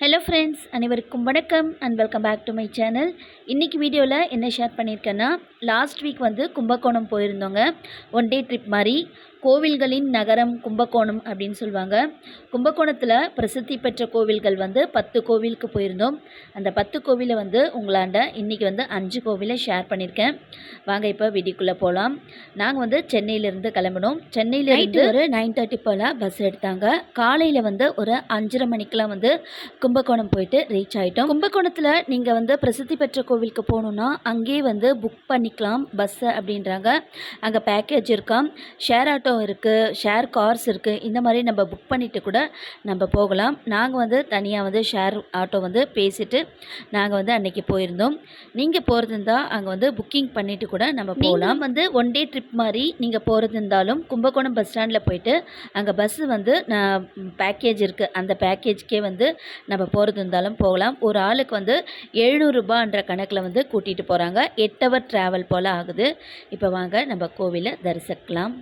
Hello friends அனைவருக்கும் வணக்கம் and welcome back to my channel இன்றைக்கி வீடியோவில் என்ன ஷேர் பண்ணியிருக்கேன்னா லாஸ்ட் வீக் வந்து கும்பகோணம் போயிருந்தோங்க. ஒன் டே ட்ரிப் மாதிரி கோவில்களின் நகரம் கும்பகோணம் அப்படின்னு சொல்லுவாங்க. கும்பகோணத்தில் பிரசித்தி பெற்ற கோவில்கள் வந்து பத்து கோவிலுக்கு போயிருந்தோம். அந்த பத்து கோவிலை வந்து உங்களாண்ட இன்றைக்கி வந்து அஞ்சு கோவிலை ஷேர் பண்ணியிருக்கேன் வாங்க இப்போ வீடியோக்குள்ளே போகலாம் நாங்கள் வந்து சென்னையிலேருந்து கிளம்பினோம். சென்னையிலேருந்து ஒரு நைன் தேர்ட்டி போல் பஸ் எடுத்தாங்க. காலையில் வந்து ஒரு அஞ்சரை மணிக்கெலாம் வந்து கும்பகோணம் போயிட்டு ரீச் ஆகிட்டோம் கும்பகோணத்தில் நீங்கள் வந்து பிரசித்தி பெற்ற கோவிலுக்கு போகணுன்னா அங்கேயே வந்து புக் பண்ணிக்கலாம் பஸ்ஸை அப்படின்றாங்க. அங்கே பேக்கேஜ் இருக்காம் ஷேர் ஆட்டோ இருக்குது ஷேர் கார்ஸ் இருக்குது இந்த மாதிரி நம்ம புக் பண்ணிவிட்டு கூட நம்ம போகலாம். நாங்கள் வந்து தனியாக வந்து ஷேர் ஆட்டோ வந்து பேசிட்டு நாங்கள் வந்து அன்னைக்கு போயிருந்தோம். நீங்கள் போகிறது இருந்தால் அங்கே வந்து புக்கிங் பண்ணிவிட்டு கூட நம்ம போகலாம். வந்து ஒன் டே ட்ரிப் மாதிரி நீங்கள் போகிறது இருந்தாலும் கும்பகோணம் பஸ் ஸ்டாண்டில் போயிட்டு அங்கே பஸ்ஸு வந்து நான் பேக்கேஜ் இருக்குது அந்த பேக்கேஜ்க்கே வந்து நம்ம போகிறது இருந்தாலும் போகலாம். ஒரு ஆளுக்கு வந்து எழுநூறுபான்ற கணக்கில் வந்து கூட்டிகிட்டு போகிறாங்க எட் ஹவர் ட்ராவல் போல் ஆகுது. இப்போ வாங்க நம்ம கோவிலை தரிசிக்கலாம்.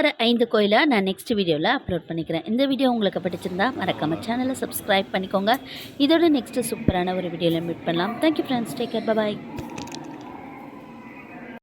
வர ஐந்து கோயிலாக நான் நெக்ஸ்ட் வீடியோவில் அப்லோட் பண்ணிக்கிறேன். இந்த வீடியோ உங்களுக்கு பிடிச்சிருந்தா மறக்காமல் சேனலை சப்ஸ்கிரைப் பண்ணிக்கோங்க. இதோட நெக்ஸ்ட்டு சூப்பரான ஒரு வீடியோவில் மீட் பண்ணலாம். Thank you friends take care bye